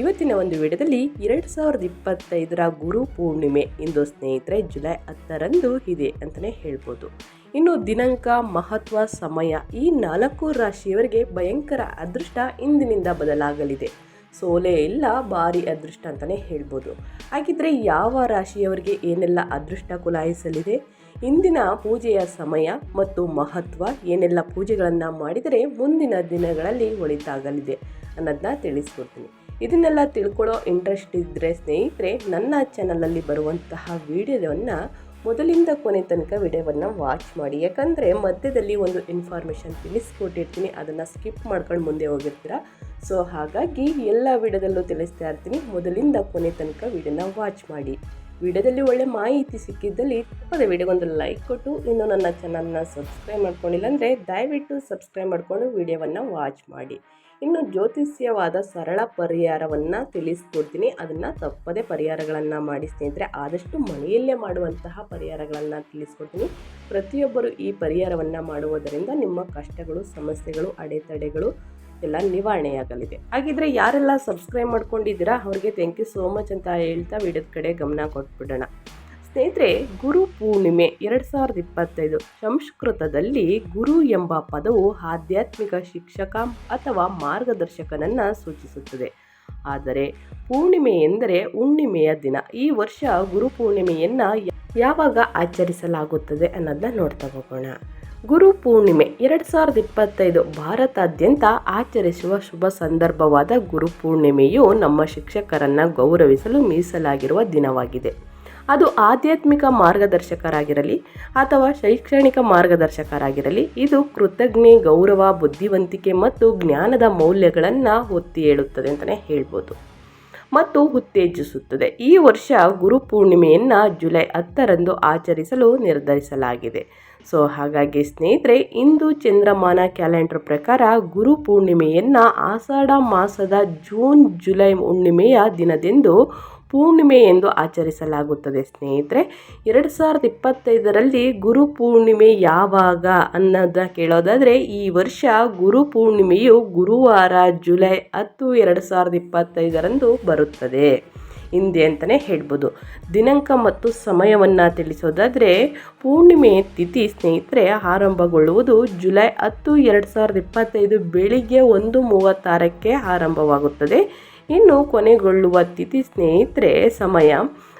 ಇವತ್ತಿನ ಒಂದು ವಿಡಿಯೋದಲ್ಲಿ ಎರಡು ಸಾವಿರದ ಇಪ್ಪತ್ತೈದರ ಗುರು ಪೂರ್ಣಿಮೆ ಇಂದು ಸ್ನೇಹಿತರೆ ಜುಲೈ ಹತ್ತರಂದು ಇದೆ ಅಂತಲೇ ಹೇಳ್ಬೋದು. ಇನ್ನು ದಿನಾಂಕ, ಮಹತ್ವ, ಸಮಯ ಈ ನಾಲ್ಕು ರಾಶಿಯವರಿಗೆ ಭಯಂಕರ ಅದೃಷ್ಟ ಇಂದಿನಿಂದ ಬದಲಾಗಲಿದೆ. ಸೋಲೆ ಇಲ್ಲ, ಭಾರಿ ಅದೃಷ್ಟ ಅಂತಲೇ ಹೇಳ್ಬೋದು. ಹಾಗಿದ್ರೆ ಯಾವ ರಾಶಿಯವರಿಗೆ ಏನೆಲ್ಲ ಅದೃಷ್ಟ ಕುಲಾಯಿಸಲಿದೆ? ಇಂದಿನ ಪೂಜೆಯ ಸಮಯ ಮತ್ತು ಮಹತ್ವ ಏನೆಲ್ಲ ಪೂಜೆಗಳನ್ನು ಮಾಡಿದರೆ ಮುಂದಿನ ದಿನಗಳಲ್ಲಿ ಒಳಿತಾಗಲಿದೆ ಅನ್ನೋದನ್ನ ತಿಳಿಸ್ಕೊಡ್ತೀನಿ. ಇದನ್ನೆಲ್ಲ ತಿಳ್ಕೊಳ್ಳೋ ಇಂಟ್ರೆಸ್ಟ್ ಇದ್ದರೆ ಸ್ನೇಹಿತರೆ, ನನ್ನ ಚಾನಲಲ್ಲಿ ಬರುವಂತಹ ವಿಡಿಯೋವನ್ನು ಮೊದಲಿಂದ ಕೊನೆ ತನಕ ವಿಡಿಯೋವನ್ನು ವಾಚ್ ಮಾಡಿ. ಯಾಕಂದರೆ ಮಧ್ಯದಲ್ಲಿ ಒಂದು ಇನ್ಫಾರ್ಮೇಷನ್ ತಿಳಿಸ್ಕೊಟ್ಟಿರ್ತೀನಿ ಅದನ್ನು ಸ್ಕಿಪ್ ಮಾಡ್ಕೊಂಡು ಮುಂದೆ ಹೋಗಿರ್ತೀರ? ಸೊ ಹಾಗಾಗಿ ಎಲ್ಲ ವಿಡಿಯೋದಲ್ಲೂ ತಿಳಿಸ್ತಾ ಇರ್ತೀನಿ. ಮೊದಲಿಂದ ಕೊನೆ ತನಕ ವಿಡಿಯೋನ ವಾಚ್ ಮಾಡಿ. ವಿಡಿಯೋದಲ್ಲಿ ಒಳ್ಳೆ ಮಾಹಿತಿ ಸಿಕ್ಕಿದ್ದಲ್ಲಿ ಅದೇ ವಿಡಿಯೋಗೊಂದು ಲೈಕ್ ಕೊಟ್ಟು, ಇನ್ನು ನನ್ನ ಚಾನಲ್ನ ಸಬ್ಸ್ಕ್ರೈಬ್ ಮಾಡ್ಕೊಂಡಿಲ್ಲ ಅಂದರೆ ದಯವಿಟ್ಟು ಸಬ್ಸ್ಕ್ರೈಬ್ ಮಾಡಿಕೊಂಡು ವಿಡಿಯೋವನ್ನು ವಾಚ್ ಮಾಡಿ. ಇನ್ನು ಜ್ಯೋತಿಷ್ಯವಾದ ಸರಳ ಪರಿಹಾರವನ್ನು ತಿಳಿಸ್ಕೊಡ್ತೀನಿ. ಅದನ್ನು ತಪ್ಪದೆ ಪರಿಹಾರಗಳನ್ನು ಮಾಡಿ ಸ್ನೇಹಿತರೆ, ಆದಷ್ಟು ಮನೆಯಲ್ಲೇ ಮಾಡುವಂತಹ ಪರಿಹಾರಗಳನ್ನು ತಿಳಿಸ್ಕೊಡ್ತೀನಿ. ಪ್ರತಿಯೊಬ್ಬರು ಈ ಪರಿಹಾರವನ್ನು ಮಾಡುವುದರಿಂದ ನಿಮ್ಮ ಕಷ್ಟಗಳು, ಸಮಸ್ಯೆಗಳು, ಅಡೆತಡೆಗಳು ಎಲ್ಲ ನಿವಾರಣೆಯಾಗಲಿದೆ. ಹಾಗಿದ್ರೆ ಯಾರೆಲ್ಲ ಸಬ್ಸ್ಕ್ರೈಬ್ ಮಾಡ್ಕೊಂಡಿದ್ದೀರಾ, ಅವರಿಗೆ ಥ್ಯಾಂಕ್ ಯು ಸೋ ಮಚ್ ಅಂತ ಹೇಳ್ತಾ ವಿಡಿಯೋದ ಕಡೆ ಗಮನ ಕೊಟ್ಬಿಡೋಣ. ಸ್ನೇಹಿತರೆ, ಗುರು ಪೂರ್ಣಿಮೆ ಎರಡು ಸಾವಿರದ ಇಪ್ಪತ್ತೈದು. ಸಂಸ್ಕೃತದಲ್ಲಿ ಗುರು ಎಂಬ ಪದವು ಆಧ್ಯಾತ್ಮಿಕ ಶಿಕ್ಷಕ ಅಥವಾ ಮಾರ್ಗದರ್ಶಕನನ್ನು ಸೂಚಿಸುತ್ತದೆ. ಆದರೆ ಪೂರ್ಣಿಮೆ ಎಂದರೆ ಹುಣ್ಣಿಮೆಯ ದಿನ. ಈ ವರ್ಷ ಗುರು ಪೂರ್ಣಿಮೆಯನ್ನು ಯಾವಾಗ ಆಚರಿಸಲಾಗುತ್ತದೆ ಅನ್ನೋದನ್ನ ನೋಡ್ತಾ ಹೋಗೋಣ. ಗುರು ಪೂರ್ಣಿಮೆ ಎರಡು ಸಾವಿರದ ಇಪ್ಪತ್ತೈದು ಭಾರತಾದ್ಯಂತ ಆಚರಿಸುವ ಶುಭ ಸಂದರ್ಭವಾದ ಗುರು ಪೂರ್ಣಿಮೆಯು ನಮ್ಮ ಶಿಕ್ಷಕರನ್ನು ಗೌರವಿಸಲು ಮೀಸಲಾಗಿರುವ ದಿನವಾಗಿದೆ. ಅದು ಆಧ್ಯಾತ್ಮಿಕ ಮಾರ್ಗದರ್ಶಕರಾಗಿರಲಿ ಅಥವಾ ಶೈಕ್ಷಣಿಕ ಮಾರ್ಗದರ್ಶಕರಾಗಿರಲಿ, ಇದು ಕೃತಜ್ಞೆ, ಗೌರವ, ಬುದ್ಧಿವಂತಿಕೆ ಮತ್ತು ಜ್ಞಾನದ ಮೌಲ್ಯಗಳನ್ನು ಒತ್ತಿ ಹೇಳುತ್ತದೆ ಅಂತಲೇ ಹೇಳ್ಬೋದು. ಮತ್ತು ಉತ್ತೇಜಿಸುತ್ತದೆ. ಈ ವರ್ಷ ಗುರು ಪೂರ್ಣಿಮೆಯನ್ನು ಜುಲೈ ಹತ್ತರಂದು ಆಚರಿಸಲು ನಿರ್ಧರಿಸಲಾಗಿದೆ. ಸೊ, ಹಾಗಾಗಿ ಸ್ನೇಹಿತರೆ, ಇಂದು ಚಂದ್ರಮಾನ ಕ್ಯಾಲೆಂಡರ್ ಪ್ರಕಾರ ಗುರು ಪೂರ್ಣಿಮೆಯನ್ನು ಆಷಾಢ ಮಾಸದ ಜೂನ್, ಜುಲೈ ಹುಣ್ಣಿಮೆಯ ದಿನದಂದು ಪೂರ್ಣಿಮೆ ಎಂದು ಆಚರಿಸಲಾಗುತ್ತದೆ. ಸ್ನೇಹಿತರೆ, ಎರಡು ಸಾವಿರದ ಇಪ್ಪತ್ತೈದರಲ್ಲಿ ಗುರು ಪೂರ್ಣಿಮೆ ಯಾವಾಗ ಅನ್ನೋದನ್ನ ಕೇಳೋದಾದರೆ, ಈ ವರ್ಷ ಗುರು ಪೂರ್ಣಿಮೆಯು ಗುರುವಾರ ಜುಲೈ ಹತ್ತು, ಎರಡು ಸಾವಿರದ ಇಪ್ಪತ್ತೈದರಂದು ಬರುತ್ತದೆ. ಹಿಂದೆ ಅಂತಲೇ ಹೇಳ್ಬೋದು. ದಿನಾಂಕ ಮತ್ತು ಸಮಯವನ್ನು ತಿಳಿಸೋದಾದರೆ, ಪೂರ್ಣಿಮೆ ತಿಥಿ ಸ್ನೇಹಿತರೆ ಆರಂಭಗೊಳ್ಳುವುದು ಜುಲೈ ಹತ್ತು, ಎರಡು ಸಾವಿರದ ಇಪ್ಪತ್ತೈದು ಬೆಳಿಗ್ಗೆ ಒಂದು ಮೂವತ್ತಾರಕ್ಕೆ ಆರಂಭವಾಗುತ್ತದೆ. ಇನ್ನು ಕೊನೆಗೊಳ್ಳುವ ತಿಥಿ ಸ್ನೇಹಿತರೆ ಸಮಯ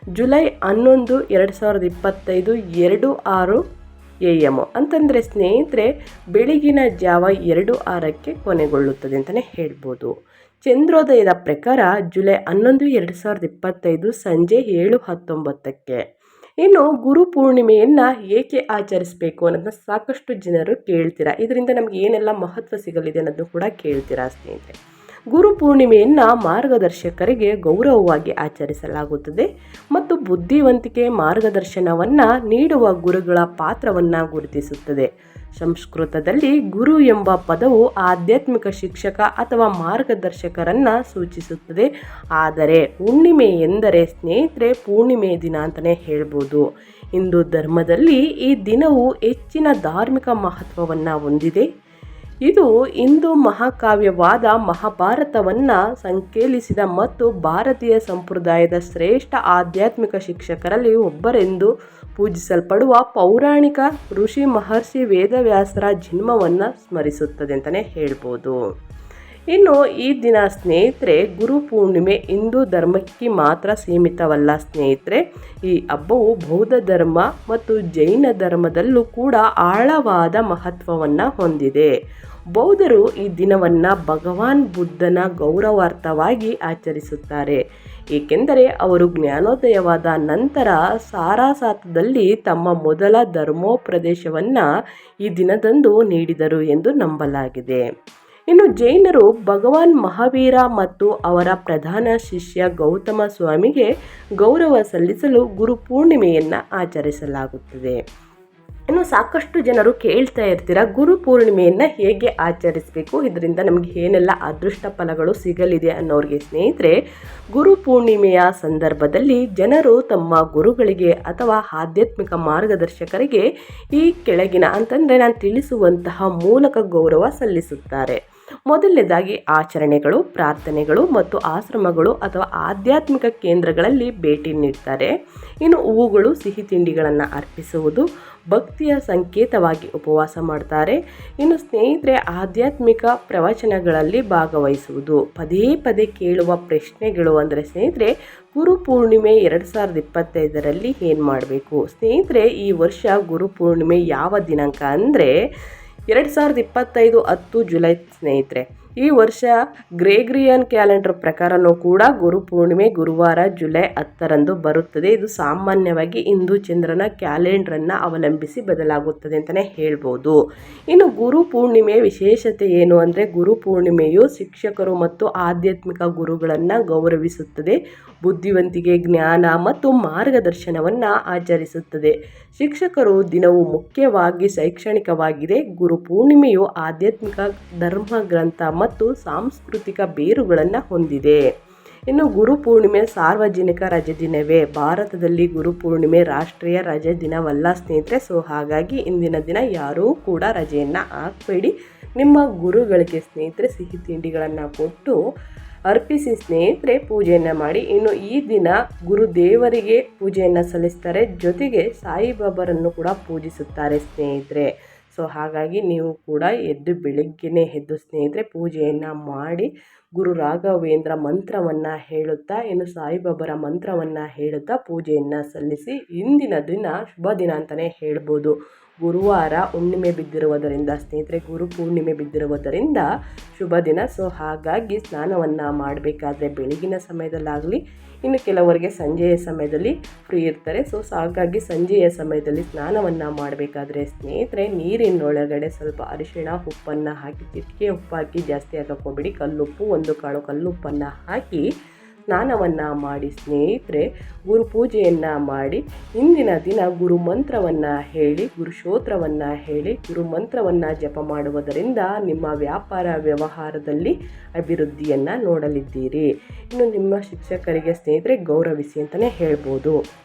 ಜುಲೈ ಹನ್ನೊಂದು, ಎರಡು ಸಾವಿರದ ಇಪ್ಪತ್ತೈದು, ಎರಡು ಆರು ಎ ಎಂ ಅಂತಂದರೆ ಸ್ನೇಹಿತರೆ, ಬೆಳಗಿನ ಜಾವ ಎರಡು ಆರಕ್ಕೆ ಕೊನೆಗೊಳ್ಳುತ್ತದೆ ಅಂತಲೇ ಹೇಳ್ಬೋದು. ಚಂದ್ರೋದಯದ ಪ್ರಕಾರ ಜುಲೈ ಹನ್ನೊಂದು, ಎರಡು ಸಾವಿರದ ಇಪ್ಪತ್ತೈದು ಸಂಜೆ ಏಳು ಹತ್ತೊಂಬತ್ತಕ್ಕೆ. ಇನ್ನು ಗುರು ಪೂರ್ಣಿಮೆಯನ್ನು ಏಕೆ ಆಚರಿಸಬೇಕು ಅನ್ನೋದನ್ನ ಸಾಕಷ್ಟು ಜನರು ಕೇಳ್ತೀರಾ? ಇದರಿಂದ ನಮಗೆ ಏನೆಲ್ಲ ಮಹತ್ವ ಸಿಗಲಿದೆ ಅನ್ನೋದನ್ನು ಕೂಡ ಕೇಳ್ತೀರಾ ಸ್ನೇಹಿತರೆ? ಗುರು ಪೂರ್ಣಿಮೆಯನ್ನು ಮಾರ್ಗದರ್ಶಕರಿಗೆ ಗೌರವವಾಗಿ ಆಚರಿಸಲಾಗುತ್ತದೆ ಮತ್ತು ಬುದ್ಧಿವಂತಿಕೆ ಮಾರ್ಗದರ್ಶನವನ್ನು ನೀಡುವ ಗುರುಗಳ ಪಾತ್ರವನ್ನು ಗುರುತಿಸುತ್ತದೆ. ಸಂಸ್ಕೃತದಲ್ಲಿ ಗುರು ಎಂಬ ಪದವು ಆಧ್ಯಾತ್ಮಿಕ ಶಿಕ್ಷಕ ಅಥವಾ ಮಾರ್ಗದರ್ಶಕರನ್ನು ಸೂಚಿಸುತ್ತದೆ. ಆದರೆ ಹುಣ್ಣಿಮೆ ಎಂದರೆ ಸ್ನೇಹಿತರೆ ಪೂರ್ಣಿಮೆ ದಿನ ಅಂತಲೇ ಹೇಳ್ಬೋದು. ಹಿಂದೂ ಧರ್ಮದಲ್ಲಿ ಈ ದಿನವು ಹೆಚ್ಚಿನ ಧಾರ್ಮಿಕ ಮಹತ್ವವನ್ನು ಹೊಂದಿದೆ. ಇದು ಹಿಂದೂ ಮಹಾಕಾವ್ಯವಾದ ಮಹಾಭಾರತವನ್ನು ಸಂಕೇಲಿಸಿದ ಮತ್ತು ಭಾರತೀಯ ಸಂಪ್ರದಾಯದ ಶ್ರೇಷ್ಠ ಆಧ್ಯಾತ್ಮಿಕ ಶಿಕ್ಷಕರಲ್ಲಿ ಒಬ್ಬರೆಂದು ಪೂಜಿಸಲ್ಪಡುವ ಪೌರಾಣಿಕ ಋಷಿ ಮಹರ್ಷಿ ವೇದವ್ಯಾಸರ ಜನ್ಮವನ್ನು ಸ್ಮರಿಸುತ್ತದೆ ಅಂತಲೇ ಹೇಳ್ಬೋದು. ಇನ್ನು ಈ ದಿನ ಸ್ನೇಹಿತರೆ, ಗುರು ಪೂರ್ಣಿಮೆ ಹಿಂದೂ ಧರ್ಮಕ್ಕೆ ಮಾತ್ರ ಸೀಮಿತವಲ್ಲ ಸ್ನೇಹಿತರೆ. ಈ ಹಬ್ಬವು ಬೌದ್ಧ ಧರ್ಮ ಮತ್ತು ಜೈನ ಧರ್ಮದಲ್ಲೂ ಕೂಡ ಆಳವಾದ ಮಹತ್ವವನ್ನು ಹೊಂದಿದೆ. ಬೌದ್ಧರು ಈ ದಿನವನ್ನು ಭಗವಾನ್ ಬುದ್ಧನ ಗೌರವಾರ್ಥವಾಗಿ ಆಚರಿಸುತ್ತಾರೆ. ಏಕೆಂದರೆ ಅವರು ಜ್ಞಾನೋದಯವಾದ ನಂತರ ಸಾರಾಸಾತದಲ್ಲಿ ತಮ್ಮ ಮೊದಲ ಧರ್ಮೋಪ್ರದೇಶವನ್ನು ಈ ದಿನದಂದು ನೀಡಿದರು ಎಂದು ನಂಬಲಾಗಿದೆ. ಇನ್ನು ಜೈನರು ಭಗವಾನ್ ಮಹಾವೀರ ಮತ್ತು ಅವರ ಪ್ರಧಾನ ಶಿಷ್ಯ ಗೌತಮ ಸ್ವಾಮಿಗೆ ಗೌರವ ಸಲ್ಲಿಸಲು ಗುರುಪೂರ್ಣಿಮೆಯನ್ನು ಆಚರಿಸಲಾಗುತ್ತದೆ. ಇನ್ನು ಸಾಕಷ್ಟು ಜನರು ಕೇಳ್ತಾ ಇರ್ತೀರ, ಗುರು ಪೂರ್ಣಿಮೆಯನ್ನು ಹೇಗೆ ಆಚರಿಸಬೇಕು? ಇದರಿಂದ ನಮಗೆ ಏನೆಲ್ಲ ಅದೃಷ್ಟ ಫಲಗಳು ಸಿಗಲಿದೆ ಅನ್ನೋರಿಗೆ ಸ್ನೇಹಿತರೆ, ಗುರು ಪೂರ್ಣಿಮೆಯ ಸಂದರ್ಭದಲ್ಲಿ ಜನರು ತಮ್ಮ ಗುರುಗಳಿಗೆ ಅಥವಾ ಆಧ್ಯಾತ್ಮಿಕ ಮಾರ್ಗದರ್ಶಕರಿಗೆ ಈ ಕೆಳಗಿನ, ಅಂತಂದರೆ ನಾನು ತಿಳಿಸುವಂತಹ ಮೂಲಕ ಗೌರವ ಸಲ್ಲಿಸುತ್ತಾರೆ. ಮೊದಲನೇದಾಗಿ ಆಚರಣೆಗಳು, ಪ್ರಾರ್ಥನೆಗಳು ಮತ್ತು ಆಶ್ರಮಗಳು ಅಥವಾ ಆಧ್ಯಾತ್ಮಿಕ ಕೇಂದ್ರಗಳಲ್ಲಿ ಭೇಟಿ ನೀಡ್ತಾರೆ. ಇನ್ನು ಹೂವುಗಳು, ಸಿಹಿ ತಿಂಡಿಗಳನ್ನು ಅರ್ಪಿಸುವುದು, ಭಕ್ತಿಯ ಸಂಕೇತವಾಗಿ ಉಪವಾಸ ಮಾಡ್ತಾರೆ. ಇನ್ನು ಸ್ನೇಹಿತರೆ, ಆಧ್ಯಾತ್ಮಿಕ ಪ್ರವಚನಗಳಲ್ಲಿ ಭಾಗವಹಿಸುವುದು. ಪದೇ ಪದೇ ಕೇಳುವ ಪ್ರಶ್ನೆಗಳು ಅಂದರೆ ಸ್ನೇಹಿತರೆ, ಗುರು ಪೂರ್ಣಿಮೆ ಎರಡು ಸಾವಿರದ ಇಪ್ಪತ್ತೈದರಲ್ಲಿ ಏನು ಮಾಡಬೇಕು? ಸ್ನೇಹಿತರೆ, ಈ ವರ್ಷ ಗುರು ಪೂರ್ಣಿಮೆ ಯಾವ ದಿನಾಂಕ ಅಂದರೆ ಎರಡು ಸಾವಿರದ ಇಪ್ಪತ್ತೈದು ಹತ್ತು ಜುಲೈ ಸ್ನೇಹಿತರೆ. ಈ ವರ್ಷ ಗ್ರೇಗ್ರಿಯನ್ ಕ್ಯಾಲೆಂಡರ್ ಪ್ರಕಾರನೂ ಕೂಡ ಗುರು ಪೂರ್ಣಿಮೆ ಗುರುವಾರ ಜುಲೈ ಹತ್ತರಂದು ಬರುತ್ತದೆ. ಇದು ಸಾಮಾನ್ಯವಾಗಿ ಹಿಂದೂ ಚಂದ್ರನ ಕ್ಯಾಲೆಂಡ್ರನ್ನು ಅವಲಂಬಿಸಿ ಬದಲಾಗುತ್ತದೆ ಅಂತಲೇ ಹೇಳ್ಬೋದು. ಇನ್ನು ಗುರು ಪೂರ್ಣಿಮೆಯ ವಿಶೇಷತೆ ಏನು ಅಂದರೆ ಗುರು ಪೂರ್ಣಿಮೆಯು ಶಿಕ್ಷಕರು ಮತ್ತು ಆಧ್ಯಾತ್ಮಿಕ ಗುರುಗಳನ್ನು ಗೌರವಿಸುತ್ತದೆ. ಬುದ್ಧಿವಂತಿಕೆ, ಜ್ಞಾನ ಮತ್ತು ಮಾರ್ಗದರ್ಶನವನ್ನು ಆಚರಿಸುತ್ತದೆ. ಶಿಕ್ಷಕರು ದಿನವು ಮುಖ್ಯವಾಗಿ ಶೈಕ್ಷಣಿಕವಾಗಿದೆ. ಗುರು ಪೂರ್ಣಿಮೆಯು ಆಧ್ಯಾತ್ಮಿಕ ಧರ್ಮ ಗ್ರಂಥ ಮತ್ತು ಸಾಂಸ್ಕೃತಿಕ ಬೇರುಗಳನ್ನು ಹೊಂದಿದೆ. ಇನ್ನು ಗುರು ಪೂರ್ಣಿಮೆ ಸಾರ್ವಜನಿಕ ರಜೆ ದಿನವೇ. ಭಾರತದಲ್ಲಿ ಗುರು ಪೂರ್ಣಿಮೆ ರಾಷ್ಟ್ರೀಯ ರಜೆ ದಿನವಲ್ಲ ಸ್ನೇಹಿತರೆ. ಸೊ ಹಾಗಾಗಿ ಇಂದಿನ ದಿನ ಯಾರೂ ಕೂಡ ರಜೆಯನ್ನು ಹಾಕಬೇಡಿ. ನಿಮ್ಮ ಗುರುಗಳಿಗೆ ಸ್ನೇಹಿತರೆ, ಸಿಹಿ ತಿಂಡಿಗಳನ್ನು ಕೊಟ್ಟು ಅರ್ಪಿಸಿ ಸ್ನೇಹಿತರೆ, ಪೂಜೆಯನ್ನು ಮಾಡಿ. ಇನ್ನು ಈ ದಿನ ಗುರುದೇವರಿಗೆ ಪೂಜೆಯನ್ನು ಸಲ್ಲಿಸ್ತಾರೆ. ಜೊತೆಗೆ ಸಾಯಿಬಾಬರನ್ನು ಕೂಡ ಪೂಜಿಸುತ್ತಾರೆ ಸ್ನೇಹಿತರೆ. ಸೊ ಹಾಗಾಗಿ ನೀವು ಕೂಡ ಎದ್ದು ಬೆಳಗ್ಗೆನೇ ಎದ್ದು ಸ್ನೇಹಿತರೆ ಪೂಜೆಯನ್ನು ಮಾಡಿ ಗುರು ರಾಘವೇಂದ್ರ ಮಂತ್ರವನ್ನು ಹೇಳುತ್ತಾ, ಇನ್ನು ಸಾಯಿಬಾಬರ ಮಂತ್ರವನ್ನು ಹೇಳುತ್ತಾ ಪೂಜೆಯನ್ನು ಸಲ್ಲಿಸಿ ಇಂದಿನ ದಿನ ಶುಭ ದಿನ ಅಂತಲೇ ಹೇಳ್ಬೋದು. ಗುರುವಾರ ಹುಣ್ಣಿಮೆ ಬಿದ್ದಿರುವುದರಿಂದ ಸ್ನೇಹಿತರೆ ಗುರು ಪೂರ್ಣಿಮೆ ಬಿದ್ದಿರುವುದರಿಂದ ಶುಭ ದಿನ. ಸೊ ಹಾಗಾಗಿ ಸ್ನಾನವನ್ನು ಮಾಡಬೇಕಾದ್ರೆ ಬೆಳಗಿನ ಸಮಯದಲ್ಲಾಗಲಿ ಇನ್ನು ಕೆಲವರಿಗೆ ಸಂಜೆಯ ಸಮಯದಲ್ಲಿ ಫ್ರೀ ಇರ್ತಾರೆ. ಸೊ ಹಾಗಾಗಿ ಸಂಜೆಯ ಸಮಯದಲ್ಲಿ ಸ್ನಾನವನ್ನು ಮಾಡಬೇಕಾದ್ರೆ ಸ್ನೇಹಿತರೆ, ನೀರಿನೊಳಗಡೆ ಸ್ವಲ್ಪ ಅರಿಶಿಣ ಉಪ್ಪನ್ನು ಹಾಕಿ, ಚಿಟಿಕೆ ಉಪ್ಪು ಹಾಕಿ ಜಾಸ್ತಿ ಹಾಕೋಬೇಡಿ ಕಲ್ಲುಪ್ಪು, ಒಂದು ಕಾಳು ಕಲ್ಲುಪ್ಪನ್ನು ಹಾಕಿ ಸ್ನಾನವನ್ನು ಮಾಡಿ ಸ್ನೇಹಿತರೆ, ಗುರು ಪೂಜೆಯನ್ನು ಮಾಡಿ, ಇಂದಿನ ದಿನ ಗುರು ಮಂತ್ರವನ್ನು ಹೇಳಿ, ಗುರು ಶ್ರೋತ್ರವನ್ನು ಹೇಳಿ, ಗುರು ಮಂತ್ರವನ್ನು ಜಪ ಮಾಡುವುದರಿಂದ ನಿಮ್ಮ ವ್ಯಾಪಾರ ವ್ಯವಹಾರದಲ್ಲಿ ಅಭಿವೃದ್ಧಿಯನ್ನು ನೋಡಲಿದ್ದೀರಿ. ಇನ್ನು ನಿಮ್ಮ ಶಿಕ್ಷಕರಿಗೆ, ಸ್ನೇಹಿತರೆ, ಗೌರವಿಸಿ ಅಂತಲೇ ಹೇಳ್ಬೋದು.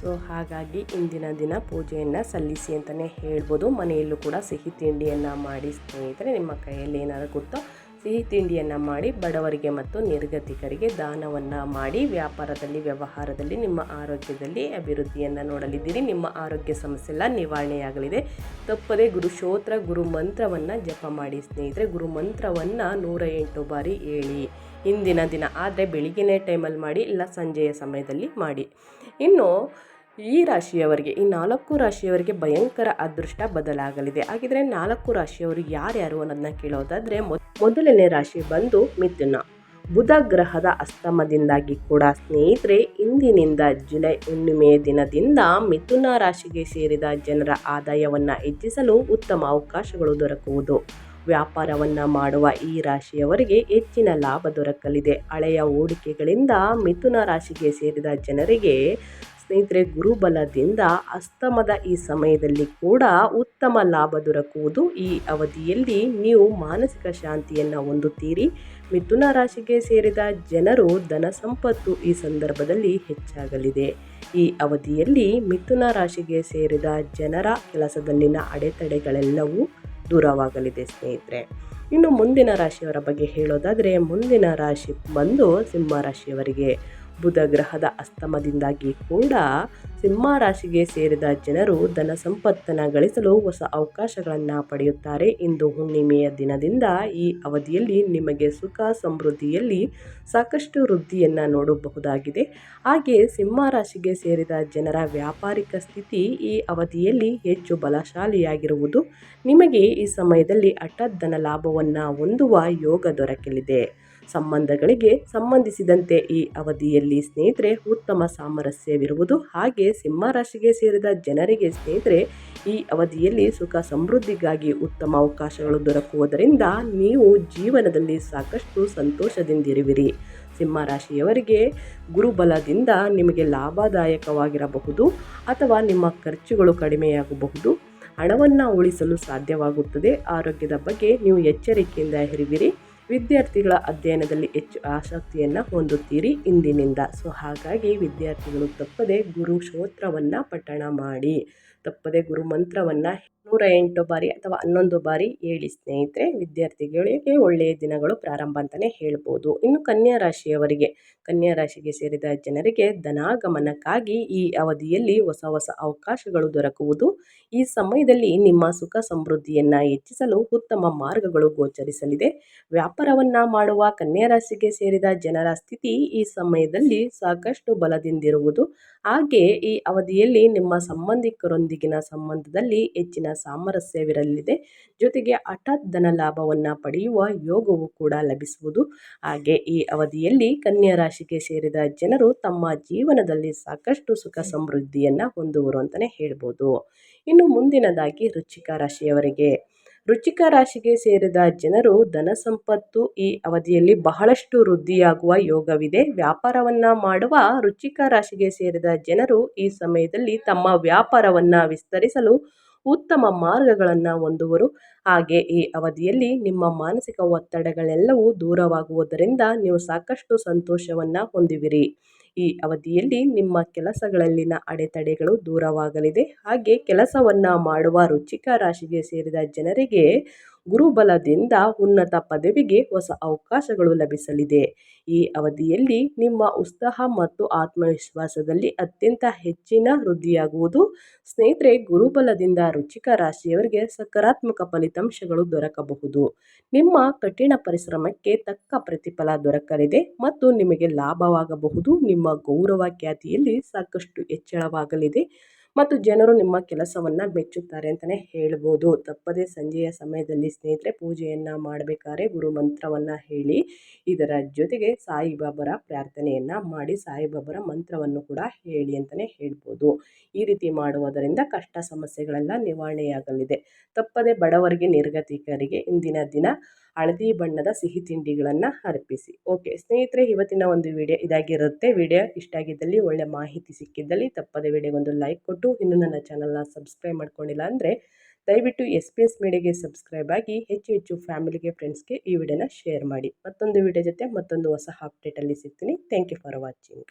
ಸೊ, ಹಾಗಾಗಿ ಇಂದಿನ ದಿನ ಪೂಜೆಯನ್ನು ಸಲ್ಲಿಸಿ ಅಂತಲೇ ಹೇಳ್ಬೋದು. ಮನೆಯಲ್ಲೂ ಕೂಡ ಸಿಹಿ ತಿಂಡಿಯನ್ನು ಮಾಡಿ ಸ್ನೇಹಿತರೆ, ನಿಮ್ಮ ಕೈಯಲ್ಲಿ ಏನಾದರೂ ಗೊತ್ತೋ ಸಿಹಿ ತಿಂಡಿಯನ್ನು ಮಾಡಿ ಬಡವರಿಗೆ ಮತ್ತು ನಿರ್ಗತಿಕರಿಗೆ ದಾನವನ್ನು ಮಾಡಿ ವ್ಯಾಪಾರದಲ್ಲಿ, ವ್ಯವಹಾರದಲ್ಲಿ, ನಿಮ್ಮ ಆರೋಗ್ಯದಲ್ಲಿ ಅಭಿವೃದ್ಧಿಯನ್ನು ನೋಡಲಿದ್ದೀರಿ. ನಿಮ್ಮ ಆರೋಗ್ಯ ಸಮಸ್ಯೆ ಎಲ್ಲ ನಿವಾರಣೆಯಾಗಲಿದೆ. ತಪ್ಪದೆ ಗುರು ಶ್ರೋತ್ರ, ಗುರು ಮಂತ್ರವನ್ನು ಜಪ ಮಾಡಿ ಸ್ನೇಹಿತರೆ. ಗುರು ಮಂತ್ರವನ್ನು ನೂರ ಎಂಟು ಬಾರಿ ಹೇಳಿ. ಇಂದಿನ ದಿನ ಆದರೆ ಬೆಳಿಗ್ಗೆನೇ ಟೈಮಲ್ಲಿ ಮಾಡಿ, ಇಲ್ಲ ಸಂಜೆಯ ಸಮಯದಲ್ಲಿ ಮಾಡಿ. ಇನ್ನು ಈ ರಾಶಿಯವರಿಗೆ, ಈ ನಾಲ್ಕು ರಾಶಿಯವರಿಗೆ ಭಯಂಕರ ಅದೃಷ್ಟ ಬದಲಾಗಲಿದೆ. ಹಾಗಿದ್ರೆ ನಾಲ್ಕು ರಾಶಿಯವರು ಯಾರ್ಯಾರು ಅನ್ನೋದನ್ನ ಕೇಳೋದಾದರೆ ಮೊದಲನೇ ರಾಶಿ ಬಂದು ಮಿಥುನ. ಬುಧ ಗ್ರಹದ ಅಸ್ತಮದಿಂದಾಗಿ ಕೂಡ ಸ್ನೇಹಿತರೆ, ಇಂದಿನಿಂದ ಜುಲೈ ಹುಣ್ಣಿಮೆಯ ದಿನದಿಂದ ಮಿಥುನ ರಾಶಿಗೆ ಸೇರಿದ ಜನರ ಆದಾಯವನ್ನು ಹೆಚ್ಚಿಸಲು ಉತ್ತಮ ಅವಕಾಶಗಳು ದೊರಕುವುದು. ವ್ಯಾಪಾರವನ್ನು ಮಾಡುವ ಈ ರಾಶಿಯವರಿಗೆ ಹೆಚ್ಚಿನ ಲಾಭ ದೊರಕಲಿದೆ. ಹಳೆಯ ಹೂಡಿಕೆಗಳಿಂದ ಮಿಥುನ ರಾಶಿಗೆ ಸೇರಿದ ಜನರಿಗೆ ಸ್ನೇಹಿತರೆ, ಗುರುಬಲದಿಂದ ಅಸ್ತಮದ ಈ ಸಮಯದಲ್ಲಿ ಕೂಡ ಉತ್ತಮ ಲಾಭ ದೊರಕುವುದು ಈ ಅವಧಿಯಲ್ಲಿ. ನೀವು ಮಾನಸಿಕ ಶಾಂತಿಯನ್ನು ಹೊಂದುತ್ತೀರಿ. ಮಿಥುನ ರಾಶಿಗೆ ಸೇರಿದ ಜನರು ಧನ ಸಂಪತ್ತು ಈ ಸಂದರ್ಭದಲ್ಲಿ ಹೆಚ್ಚಾಗಲಿದೆ. ಈ ಅವಧಿಯಲ್ಲಿ ಮಿಥುನ ರಾಶಿಗೆ ಸೇರಿದ ಜನರ ಕೆಲಸದಲ್ಲಿನ ಅಡೆತಡೆಗಳೆಲ್ಲವೂ ದೂರವಾಗಲಿದೆ ಸ್ನೇಹಿತರೆ. ಇನ್ನು ಮುಂದಿನ ರಾಶಿಯವರ ಬಗ್ಗೆ ಹೇಳೋದಾದರೆ, ಮುಂದಿನ ರಾಶಿ ಬಂದು ಸಿಂಹ ರಾಶಿಯವರಿಗೆ. ಬುಧ ಗ್ರಹದ ಅಸ್ತಮದಿಂದಾಗಿ ಕೂಡ ಸಿಂಹ ರಾಶಿಗೆ ಸೇರಿದ ಜನರು ಧನ ಸಂಪತ್ತನ್ನು ಗಳಿಸಲು ಹೊಸ ಅವಕಾಶಗಳನ್ನು ಪಡೆಯುತ್ತಾರೆ. ಇಂದು ಹುಣ್ಣಿಮೆಯ ದಿನದಿಂದ ಈ ಅವಧಿಯಲ್ಲಿ ನಿಮಗೆ ಸುಖ ಸಮೃದ್ಧಿಯಲ್ಲಿ ಸಾಕಷ್ಟು ವೃದ್ಧಿಯನ್ನು ನೋಡಬಹುದಾಗಿದೆ. ಹಾಗೆ ಸಿಂಹ ರಾಶಿಗೆ ಸೇರಿದ ಜನರ ವ್ಯಾಪಾರಿಕ ಸ್ಥಿತಿ ಈ ಅವಧಿಯಲ್ಲಿ ಹೆಚ್ಚು ಬಲಶಾಲಿಯಾಗಿರುವುದು. ನಿಮಗೆ ಈ ಸಮಯದಲ್ಲಿ ಹಠಾತ್ ಲಾಭವನ್ನು ಹೊಂದುವ ಯೋಗ ದೊರಕಲಿದೆ. ಸಂಬಂಧಗಳಿಗೆ ಸಂಬಂಧಿಸಿದಂತೆ ಈ ಅವಧಿಯಲ್ಲಿ ಸ್ನೇಹಿತರೆ ಉತ್ತಮ ಸಾಮರಸ್ಯವಿರುವುದು ಹಾಗೆ ಸಿಂಹರಾಶಿಗೆ ಸೇರಿದ ಜನರಿಗೆ ಸ್ನೇಹಿತರೆ ಈ ಅವಧಿಯಲ್ಲಿ ಸುಖ ಸಮೃದ್ಧಿಗಾಗಿ ಉತ್ತಮ ಅವಕಾಶಗಳು ದೊರಕುವುದರಿಂದ ನೀವು ಜೀವನದಲ್ಲಿ ಸಾಕಷ್ಟು ಸಂತೋಷದಿಂದಿರುವಿರಿ. ಸಿಂಹರಾಶಿಯವರಿಗೆ ಗುರುಬಲದಿಂದ ನಿಮಗೆ ಲಾಭದಾಯಕವಾಗಿರಬಹುದು ಅಥವಾ ನಿಮ್ಮ ಖರ್ಚುಗಳು ಕಡಿಮೆಯಾಗಬಹುದು. ಹಣವನ್ನು ಉಳಿಸಲು ಸಾಧ್ಯವಾಗುತ್ತದೆ. ಆರೋಗ್ಯದ ಬಗ್ಗೆ ನೀವು ಎಚ್ಚರಿಕೆಯಿಂದ ಇರುವಿರಿ. ವಿದ್ಯಾರ್ಥಿಗಳ ಅಧ್ಯಯನದಲ್ಲಿ ಹೆಚ್ಚು ಆಸಕ್ತಿಯನ್ನು ಹೊಂದುತ್ತೀರಿ ಇಂದಿನಿಂದ. ಸೊ, ಹಾಗಾಗಿ ವಿದ್ಯಾರ್ಥಿಗಳು ತಪ್ಪದೆ ಗುರು ಶ್ರೋತ್ರವನ್ನು ಪಠಣ ಮಾಡಿ, ತಪ್ಪದೆ ಗುರು ಮಂತ್ರವನ್ನು ನೂರ ಎಂಟು ಬಾರಿ ಅಥವಾ ಹನ್ನೊಂದು ಬಾರಿ ಹೇಳಿ, ಸ್ನೇಹಿತರೆ, ವಿದ್ಯಾರ್ಥಿಗಳಿಗೆ ಒಳ್ಳೆಯ ದಿನಗಳು ಪ್ರಾರಂಭ ಅಂತಲೇ ಹೇಳ್ಬೋದು. ಇನ್ನು ಕನ್ಯಾ ರಾಶಿಯವರಿಗೆ, ಕನ್ಯಾ ರಾಶಿಗೆ ಸೇರಿದ ಜನರಿಗೆ ಧನಾಗಮನಕ್ಕಾಗಿ ಈ ಅವಧಿಯಲ್ಲಿ ಹೊಸ ಹೊಸ ಅವಕಾಶಗಳು ದೊರಕುವುದು, ಈ ಸಮಯದಲ್ಲಿ ನಿಮ್ಮ ಸುಖ ಸಮೃದ್ಧಿಯನ್ನು ಹೆಚ್ಚಿಸಲು ಉತ್ತಮ ಮಾರ್ಗಗಳು ಗೋಚರಿಸಲಿದೆ. ವ್ಯಾಪಾರವನ್ನು ಮಾಡುವ ಕನ್ಯಾ ರಾಶಿಗೆ ಸೇರಿದ ಜನರ ಸ್ಥಿತಿ ಈ ಸಮಯದಲ್ಲಿ ಸಾಕಷ್ಟು ಬಲದಿಂದಿರುವುದು. ಹಾಗೆ ಈ ಅವಧಿಯಲ್ಲಿ ನಿಮ್ಮ ಸಂಬಂಧಿಕರೊಂದಿಗಿನ ಸಂಬಂಧದಲ್ಲಿ ಹೆಚ್ಚಿನ ಸಾಮರಸ್ಯವಿರಲಿದೆ. ಜೊತೆಗೆ ಹಠಾತ್ ಧನ ಲಾಭವನ್ನು ಪಡೆಯುವ ಯೋಗವು ಕೂಡ ಲಭಿಸುವುದು. ಹಾಗೆ ಈ ಅವಧಿಯಲ್ಲಿ ಕನ್ಯಾ ರಾಶಿಗೆ ಸೇರಿದ ಜನರು ತಮ್ಮ ಜೀವನದಲ್ಲಿ ಸಾಕಷ್ಟು ಸುಖ ಸಮೃದ್ಧಿಯನ್ನು ಹೊಂದುವರು ಅಂತಲೇ ಹೇಳ್ಬೋದು. ಇನ್ನು ಮುಂದಿನದಾಗಿ ರುಚಿಕ ರಾಶಿಯವರಿಗೆ. ರುಚಿಕ ರಾಶಿಗೆ ಸೇರಿದ ಜನರು ಧನ ಸಂಪತ್ತು ಈ ಅವಧಿಯಲ್ಲಿ ಬಹಳಷ್ಟು ವೃದ್ಧಿಯಾಗುವ ಯೋಗವಿದೆ. ವ್ಯಾಪಾರವನ್ನು ಮಾಡುವ ರುಚಿಕ ರಾಶಿಗೆ ಸೇರಿದ ಜನರು ಈ ಸಮಯದಲ್ಲಿ ತಮ್ಮ ವ್ಯಾಪಾರವನ್ನು ವಿಸ್ತರಿಸಲು ಉತ್ತಮ ಮಾರ್ಗಗಳನ್ನು ಹೊಂದುವರು. ಹಾಗೆ ಈ ಅವಧಿಯಲ್ಲಿ ನಿಮ್ಮ ಮಾನಸಿಕ ಒತ್ತಡಗಳೆಲ್ಲವೂ ದೂರವಾಗುವುದರಿಂದ ನೀವು ಸಾಕಷ್ಟು ಸಂತೋಷವನ್ನು ಹೊಂದುವಿರಿ. ಈ ಅವಧಿಯಲ್ಲಿ ನಿಮ್ಮ ಕೆಲಸಗಳಲ್ಲಿನ ಅಡೆತಡೆಗಳು ದೂರವಾಗಲಿದೆ. ಹಾಗೆ ಕೆಲಸವನ್ನು ಮಾಡುವ ರುಚಿಕ ರಾಶಿಗೆ ಸೇರಿದ ಜನರಿಗೆ ಗುರುಬಲದಿಂದ ಉನ್ನತ ಪದವಿಗೆ ಹೊಸ ಅವಕಾಶಗಳು ಲಭಿಸಲಿದೆ. ಈ ಅವಧಿಯಲ್ಲಿ ನಿಮ್ಮ ಉತ್ಸಾಹ ಮತ್ತು ಆತ್ಮವಿಶ್ವಾಸದಲ್ಲಿ ಅತ್ಯಂತ ಹೆಚ್ಚಿನ ವೃದ್ಧಿಯಾಗುವುದು. ಸ್ನೇಹಿತರೆ, ಗುರುಬಲದಿಂದ ರುಚಿಕ ರಾಶಿಯವರಿಗೆ ಸಕಾರಾತ್ಮಕ ಫಲಿತಾಂಶಗಳು ದೊರಕಬಹುದು. ನಿಮ್ಮ ಕಠಿಣ ಪರಿಶ್ರಮಕ್ಕೆ ತಕ್ಕ ಪ್ರತಿಫಲ ದೊರಕಲಿದೆ ಮತ್ತು ನಿಮಗೆ ಲಾಭವಾಗಬಹುದು. ನಿಮ್ಮ ಗೌರವ ಖ್ಯಾತಿಯಲ್ಲಿ ಸಾಕಷ್ಟು ಹೆಚ್ಚಳವಾಗಲಿದೆ. ಮತ್ತು ಜನರು ನಿಮ್ಮ ಕೆಲಸವನ್ನು ಮೆಚ್ಚುತ್ತಾರೆ ಅಂತಲೇ ಹೇಳ್ಬೋದು. ತಪ್ಪದೇ ಸಂಜೆಯ ಸಮಯದಲ್ಲಿ ಸ್ನೇಹಿತರೆ ಪೂಜೆಯನ್ನು ಮಾಡಬೇಕಾದ್ರೆ ಗುರು ಮಂತ್ರವನ್ನು ಹೇಳಿ, ಇದರ ಜೊತೆಗೆ ಸಾಯಿಬಾಬರ ಪ್ರಾರ್ಥನೆಯನ್ನು ಮಾಡಿ, ಸಾಯಿಬಾಬರ ಮಂತ್ರವನ್ನು ಕೂಡ ಹೇಳಿ ಅಂತಲೇ ಹೇಳ್ಬೋದು. ಈ ರೀತಿ ಮಾಡುವುದರಿಂದ ಕಷ್ಟ ಸಮಸ್ಯೆಗಳೆಲ್ಲ ನಿವಾರಣೆಯಾಗಲಿದೆ. ತಪ್ಪದೆ ಬಡವರಿಗೆ, ನಿರ್ಗತಿಕರಿಗೆ ಇಂದಿನ ದಿನ ಹಳದಿ ಬಣ್ಣದ ಸಿಹಿ ತಿಂಡಿಗಳನ್ನು ಅರ್ಪಿಸಿ. ಓಕೆ ಸ್ನೇಹಿತರೆ, ಇವತ್ತಿನ ಒಂದು ವಿಡಿಯೋ ಇದಾಗಿರುತ್ತೆ. ವಿಡಿಯೋ ಇಷ್ಟ ಆಗಿದ್ದಲ್ಲಿ ಒಳ್ಳೆ ಮಾಹಿತಿ ಸಿಕ್ಕಿದ್ದಲ್ಲಿ ತಪ್ಪದೆ ವಿಡಿಯೋಗೊಂದು ಲೈಕ್ ಕೊಟ್ಟು, ಇನ್ನು ನನ್ನ ಚಾನಲ್ನ ಸಬ್ಸ್ಕ್ರೈಬ್ ಮಾಡ್ಕೊಂಡಿಲ್ಲ ಅಂದರೆ ದಯವಿಟ್ಟು ಎಸ್ ಪಿ ಎಸ್ ಮೀಡಿಯಾಗೆ ಸಬ್ಸ್ಕ್ರೈಬ್ ಆಗಿ, ಹೆಚ್ಚು ಹೆಚ್ಚು ಫ್ಯಾಮಿಲಿಗೆ ಫ್ರೆಂಡ್ಸ್ಗೆ ಈ ವಿಡಿಯೋನ ಶೇರ್ ಮಾಡಿ. ಮತ್ತೊಂದು ವಿಡಿಯೋ ಜೊತೆ ಮತ್ತೊಂದು ಹೊಸ ಅಪ್ಡೇಟಲ್ಲಿ ಸಿಗ್ತೀನಿ. Thank you for watching